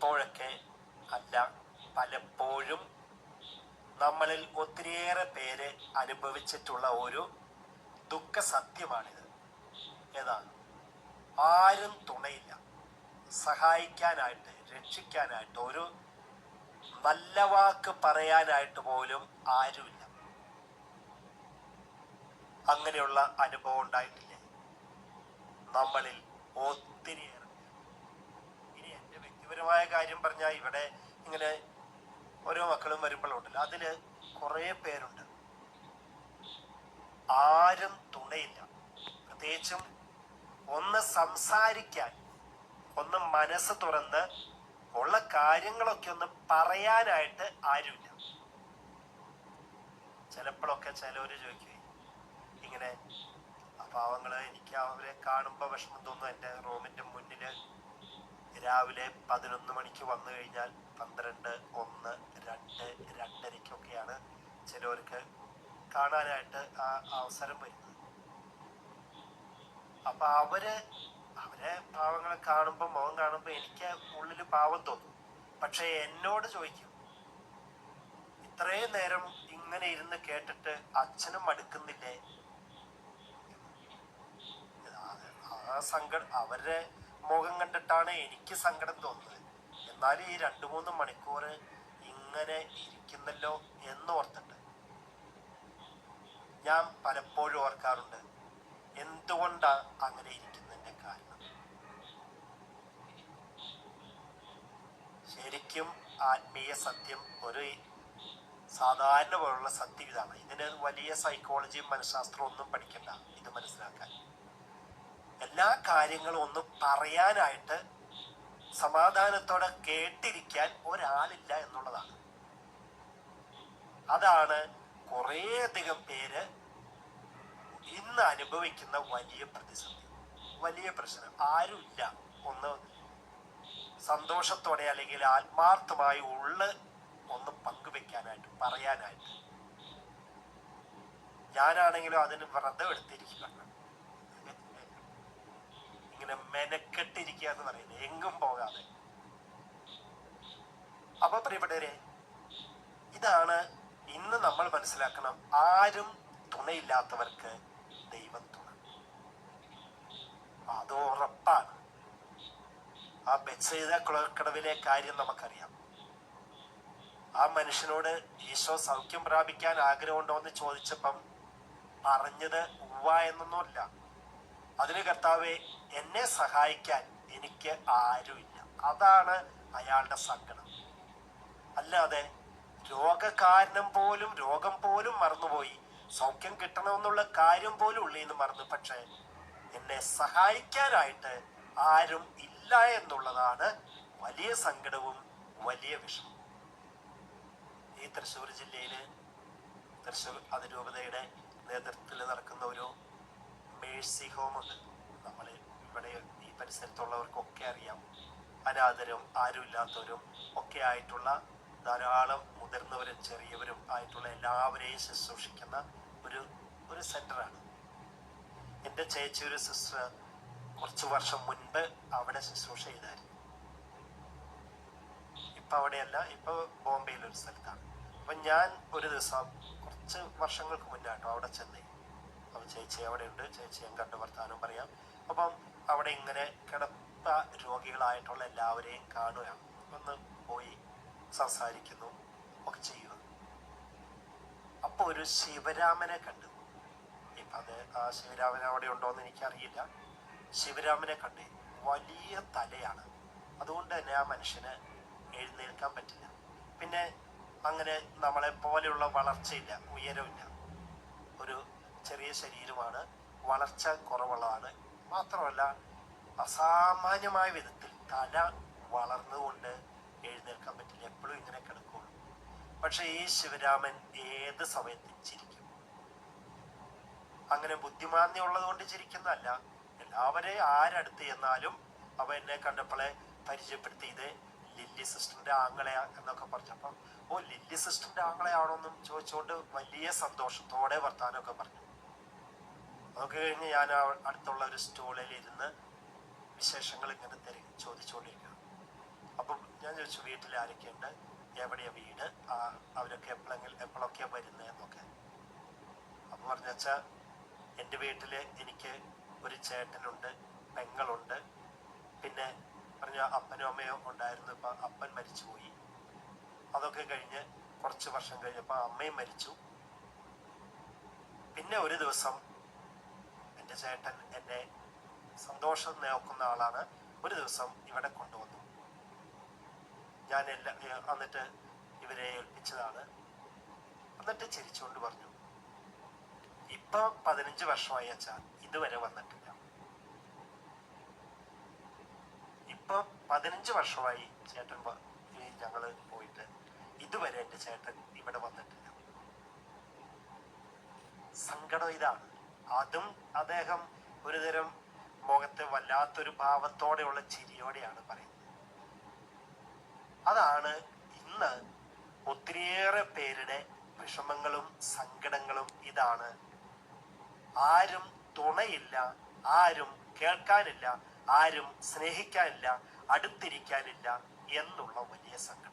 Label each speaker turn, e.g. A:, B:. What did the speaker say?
A: ചിലപ്പോഴൊക്കെ അല്ല പലപ്പോഴും നമ്മളിൽ ഒത്തിരിയേറെ പേര് അനുഭവിച്ചിട്ടുള്ള ഒരു ദുഃഖ സത്യമാണിത് ഏതാണ് ആരും തുണയില്ല. സഹായിക്കാനായിട്ട് രക്ഷിക്കാനായിട്ട് ഒരു നല്ല വാക്ക് പറയാനായിട്ട് പോലും ആരുമില്ല. അങ്ങനെയുള്ള അനുഭവം ഉണ്ടായിട്ടില്ലേ? നമ്മളിൽ എന്റെ വ്യക്തിപരമായ കാര്യം പറഞ്ഞാൽ ഇവിടെ ഇങ്ങനെ ഓരോ മക്കളും വരുമ്പോഴുണ്ടല്ലോ. അതിൽ കുറേ പേരുണ്ട്. ആരും തുണയില്ല. പ്രത്യേകിച്ചും ഒന്ന് സംസാരിക്കാൻ ഒന്ന് മനസ്സ് തുറന്ന് ഉള്ള കാര്യങ്ങളൊക്കെ ഒന്ന് പറയാനായിട്ട് ആരുമില്ല. ചിലപ്പോഴൊക്കെ ചിലവർ ചോദിക്കുക ഇങ്ങനെ പാവങ്ങൾ എനിക്ക് അവരെ കാണുമ്പോൾ വിഷമം തോന്നും. എന്റെ റൂമിന്റെ മുന്നിൽ രാവിലെ പതിനൊന്ന് മണിക്ക് വന്നു കഴിഞ്ഞാൽ പന്ത്രണ്ട് ഒന്ന് രണ്ട് രണ്ടരയ്ക്കൊക്കെയാണ് ചിലവർക്ക് കാണാനായിട്ട് ആ അവസരം വരുന്നത്. അപ്പൊ അവർ അവരെ പാവങ്ങളെ കാണുമ്പോൾ മുഖം കാണുമ്പോൾ എനിക്ക് ഉള്ളിൽ പാവം തോന്നും. പക്ഷെ എന്നോട് ചോദിക്കും ഇത്രയും നേരം ഇങ്ങനെ ഇരുന്ന് കേട്ടിട്ട് അച്ഛനും മടുക്കുന്നില്ലേ? ആ സങ്കട അവരുടെ മുഖം കണ്ടിട്ടാണ് എനിക്ക് സങ്കടം തോന്നുന്നത് എന്നാലും ഈ രണ്ടു മൂന്ന് മണിക്കൂർ ഇങ്ങനെ ഇരിക്കുന്നല്ലോ എന്ന് ഓർത്തിട്ട് ഞാൻ പലപ്പോഴും ഓർക്കാറുണ്ട് എന്തുകൊണ്ടാണ് അങ്ങനെ ഇരിക്കുന്നതിന്റെ കാരണം. ശരിക്കും ആത്മീയ സത്യം ഒരു സാധാരണ പോലുള്ള സത്യം ഇതാണ്. ഇതിന് വലിയ സൈക്കോളജിയും മനഃശാസ്ത്രവും ഒന്നും പഠിക്കണ്ട. ഇത് മനസ്സിലാക്കാൻ. എല്ലാ കാര്യങ്ങളും ഒന്ന് പറയാനായിട്ട് സമാധാനത്തോടെ കേട്ടിരിക്കാൻ ഒരാളില്ല എന്നുള്ളതാണ്. അതാണ് കുറേയധികം പേര് ഇന്ന് അനുഭവിക്കുന്ന വലിയ പ്രതിസന്ധി വലിയ പ്രശ്നം. ആരുമില്ല. ഒന്ന് സന്തോഷത്തോടെ അല്ലെങ്കിൽ ആത്മാർത്ഥമായി ഉള്ള ഒന്ന് പങ്കുവെക്കാനായിട്ട് പറയാനായിട്ട്. ഞാനാണെങ്കിലും അതിന് വ്രതം എടുത്തിരിക്കുകയാണ്. ഇങ്ങനെ മെനക്കെട്ടിരിക്കുക എന്ന് പറയുന്നത് എങ്ങും പോകാതെ. അപ്പൊ പ്രിയപ്പെട്ടവരെ ഇതാണ് ഇന്ന് നമ്മൾ മനസ്സിലാക്കണം ആരും തുണയില്ലാത്തവർക്ക് ദൈവം തുണ അത് ഉറപ്പാണ്. ആ ബെച്ചെയ്ത കുളക്കടവിലെ കാര്യം നമുക്കറിയാം. ആ മനുഷ്യനോട് ഈശോ സൗഖ്യം പ്രാപിക്കാൻ ആഗ്രഹമുണ്ടോ എന്ന് ചോദിച്ചപ്പം പറഞ്ഞത് ഉവ്വ എന്നൊന്നുമല്ല. അതിന് കർത്താവെ എന്നെ സഹായിക്കാൻ എനിക്ക് ആരുമില്ല. അതാണ് അയാളുടെ സങ്കടം. അല്ലാതെ രോഗകാരണം പോലും രോഗം പോലും മറന്നുപോയി. സൗഖ്യം കിട്ടണമെന്നുള്ള കാര്യം പോലും ഉള്ളിന്ന് മറന്നു. പക്ഷേ എന്നെ സഹായിക്കാനായിട്ട് ആരും ഇല്ല എന്നുള്ളതാണ് വലിയ സങ്കടവും വലിയ വിഷമം ഈ തൃശ്ശൂർ ജില്ലയിൽ തൃശ്ശൂർ അതിരൂപതയുടെ നേതൃത്വത്തിൽ നടക്കുന്ന ഒരു മേഴ്സി ഹോം ഉണ്ട് നമ്മൾ ഇവിടെ ഈ പരിസരത്തുള്ളവർക്കൊക്കെ അറിയാം. അനാഥരും ആരുമില്ലാത്തവരും ഒക്കെ ആയിട്ടുള്ള ധാരാളം മുതിർന്നവരും ചെറിയവരും ആയിട്ടുള്ള എല്ലാവരെയും ശുശ്രൂഷിക്കുന്ന ഒരു ഒരു സെന്ററാണ്. എന്റെ ചേച്ചി ഒരു സിസ്റ്റർ കുറച്ച് വർഷം മുൻപ് അവിടെ ശുശ്രൂഷ ചെയ്തായിരുന്നു. ഇപ്പം അവിടെയല്ല ഇപ്പോൾ ബോംബെയിലൊരു സ്ഥലത്താണ്. അപ്പം ഞാൻ ഒരു ദിവസം കുറച്ച് വർഷങ്ങൾക്ക് മുന്നാട്ടോ അവിടെ ചെന്നേ. അപ്പൊ ചേച്ചി അവിടെ ഉണ്ട് ചേച്ചി കണ്ട് വർത്താനം പറയാം. അപ്പം അവിടെ ഇങ്ങനെ കിടപ്പ രോഗികളായിട്ടുള്ള എല്ലാവരെയും കാണുകയാണ് ഒന്ന് പോയി സംസാരിക്കുന്നു. ഒക്കെ ചെയ്യുക. അപ്പോൾ ഒരു ശിവരാമനെ കണ്ടു. ഇപ്പൊ അത് ആ ശിവരാമൻ അവിടെ ഉണ്ടോന്ന് എനിക്കറിയില്ല. ശിവരാമനെ കണ്ട്. വലിയ തലയാണ്. അതുകൊണ്ട് തന്നെ ആ മനുഷ്യന് എഴുന്നേൽക്കാൻ പറ്റില്ല. പിന്നെ അങ്ങനെ നമ്മളെ പോലെയുള്ള വളർച്ചയില്ല ഉയരമില്ല. ഒരു ചെറിയ ശരീരമാണ് വളർച്ച കുറവുള്ളതാണ്. മാത്രമല്ല അസാമാന്യമായ വിധത്തിൽ തല വളർന്നുകൊണ്ട് എഴുന്നേൽക്കാൻ പറ്റില്ല. എപ്പോഴും ഇങ്ങനെ കിടക്കുള്ളൂ. പക്ഷെ ഈ ശിവരാമൻ ഏത് സമയത്തും ചിരിക്കും. അങ്ങനെ ബുദ്ധിമാന്തി ഉള്ളത് കൊണ്ട് ചിരിക്കുന്നതല്ല. എല്ലാവരെ ആരടുത്ത് ചെന്നാലും അവ എന്നെ കണ്ടപ്പോളെ പരിചയപ്പെടുത്തിയത് ലില്ലി സിസ്റ്ററിന്റെ ആങ്ങളെയാ എന്നൊക്കെ പറഞ്ഞപ്പം ഓ ലില്ലി സിസ്റ്ററിന്റെ ആങ്ങളെയാണോന്നും ചോദിച്ചുകൊണ്ട് വലിയ സന്തോഷത്തോടെ വർത്താനമൊക്കെ പറഞ്ഞു. അതൊക്കെ കഴിഞ്ഞ് ഞാൻ അടുത്തുള്ള ഒരു സ്റ്റോളിൽ ഇരുന്ന് വിശേഷങ്ങൾ ഇങ്ങനെ തരും ചോദിച്ചുകൊണ്ടിരിക്കുക അപ്പം ഞാൻ ചോദിച്ചു വീട്ടിൽ ആരൊക്കെയുണ്ട്? എവിടെയാ വീട്? അവരൊക്കെ എപ്പോഴെങ്കിലും എപ്പോഴൊക്കെ വരുന്നത് എന്നൊക്കെ. അപ്പൊ പറഞ്ഞ എന്റെ എന്റെ വീട്ടിൽ എനിക്ക് ഒരു ചേട്ടനുണ്ട് പെങ്ങളുണ്ട്. പിന്നെ പറഞ്ഞ അപ്പനും അമ്മയോ ഉണ്ടായിരുന്നു ഇപ്പൊ അപ്പൻ മരിച്ചുപോയി. അതൊക്കെ കഴിഞ്ഞ് കുറച്ച് വർഷം കഴിഞ്ഞപ്പോൾ അമ്മയും മരിച്ചു. പിന്നെ ഒരു ദിവസം എന്റെ ചേട്ടൻ എന്നെ സന്തോഷം നോക്കുന്ന ആളാണ്. ഒരു ദിവസം ഇവിടെ കൊണ്ടുവന്നു. ഞാൻ എല്ലാ എന്നിട്ട് ഇവരെ ഏൽപ്പിച്ചതാണ്. എന്നിട്ട് ചിരിച്ചുകൊണ്ട് പറഞ്ഞു ഇപ്പൊ പതിനഞ്ച് വർഷമായി അച്ഛാ ഇതുവരെ വന്നിട്ടില്ല. ഇപ്പൊ പതിനഞ്ച് വർഷമായി ചേട്ടൻ ഞങ്ങൾ പോയിട്ട് ഇതുവരെ എന്റെ ചേട്ടൻ ഇവിടെ വന്നിട്ടില്ല. സങ്കടം ഇതാണ്. അതും അദ്ദേഹം ഒരുതരം മുഖത്ത് വല്ലാത്തൊരു ഭാവത്തോടെയുള്ള ചിരിയോടെയാണ് പറയുന്നത്. അതാണ് ഇന്ന് ഒത്തിരിയേറെ പേരുടെ വിഷമങ്ങളും സങ്കടങ്ങളും ഇതാണ്. ആരും തുണയില്ല ആരും കേൾക്കാനില്ല ആരും സ്നേഹിക്കാനില്ല അടുത്തിരിക്കാനില്ല എന്നുള്ള വലിയ സങ്കടം.